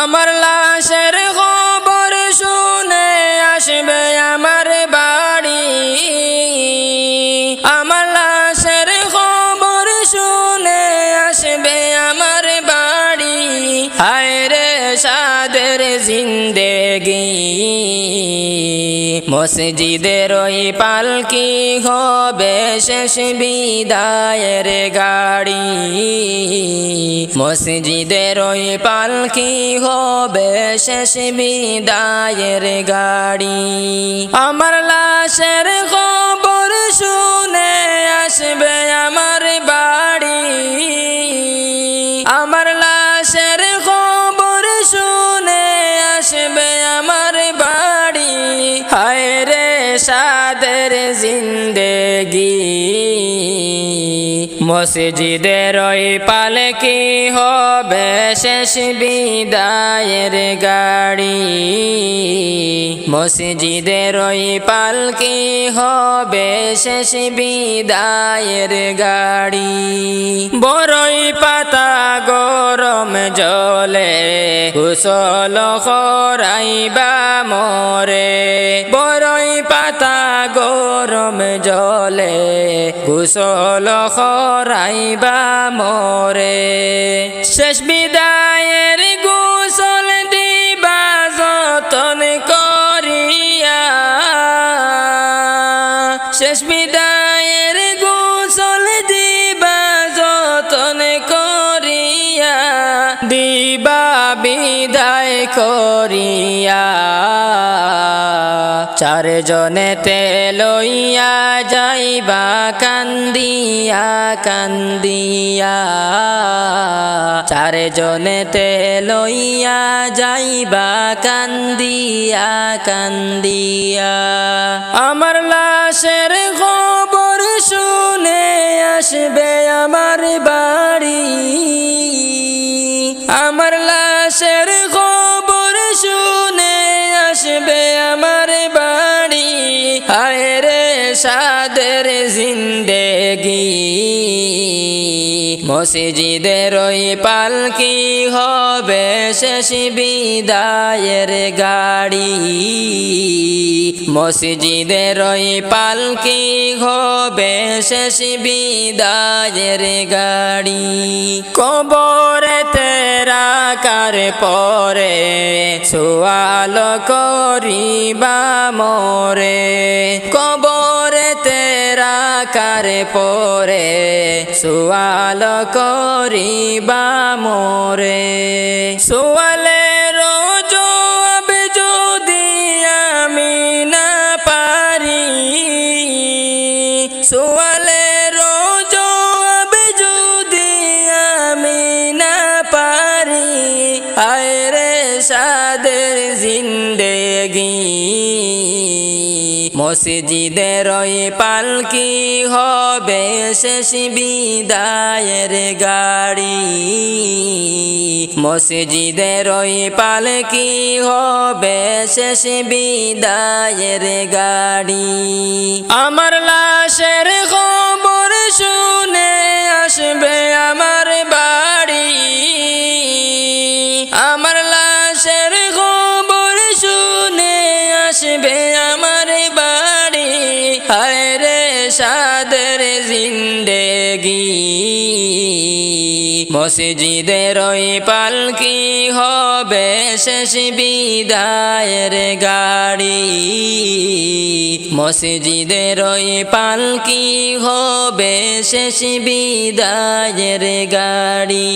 আমার লাশের খবর শুনে আসবে আমার বাড়ি। আমার লাশের খবর শুনে আসবে আমার বাড়ি। হায় রে সাদের জিন্দেগি। মসজিদের ওই পালকি হবে? শেষ বিদায়ের গাড়ি। মসজিদের ওই পালকি হবে? শেষ বিদায়ের গাড়ি। আমার লাশের খবর শুনে আসবে আমার বাড়ি। আমার লাশের খবর শুনে আসবে আমার সাদের জিন্দেগি। মসজিদের ওই পালকি হবে শেষ বিদায়ের গাড়ি? মসজিদের ওই পালকি হবে শেষ বিদায়ের গাড়ি? বড়ই পাতা গরম জলে কুশল খরাইবা মরে। বড়ই পাতা গরম জলে, কুশল খরাইবা মরে। শেষ বিদায়ের গুসল দিবা যতন করিয়া। শেষ বিদায়ের গোসল দিবা যতন করিয়া। দিবা বিদায় করিয়া। চারজনেতে লইয়া যাইবা, কান্দিয়া কান্দিয়া। চারজনেতে লইয়া যাইবা, কান্দিয়া কান্দিয়া। আমার লাশের খবর শুনে আসবে আমার বাড়ি। আমার লাশের খবর সাদের জিন্দেগি, মসজিদের ওই পালকি হবে শেষ বিদায়ের গাড়ি? মসজিদের ওই পালকি হবে শেষ বিদায়ের গাড়ি? কবরে তেরা কার পরে সোয়াল করিবা মোরে, কবরে পরে সোয়াল করিবা মোরে। সোয়ালের জবাব যদি আমি না পারি। সোয়ালের জবাব যদি আমি না পারি। আয় রে সাদের জিন্দেগি। মসজিদের পালকি হবে? শেষ বিদায়ের গাড়ি। মসজিদের পালকি হবে? শেষ বিদায়ের গাড়ি। আমার লাশের খবর শুনে আসবে আমার আমার বাড়ি, হায় রে সাদের জিন্দেগি। মসজিদের ওই পালকি হবে শেষ বিদায়ের গাড়ি? মসজিদের ওই পালকি হবে শেষ বিদায়ের গাড়ি?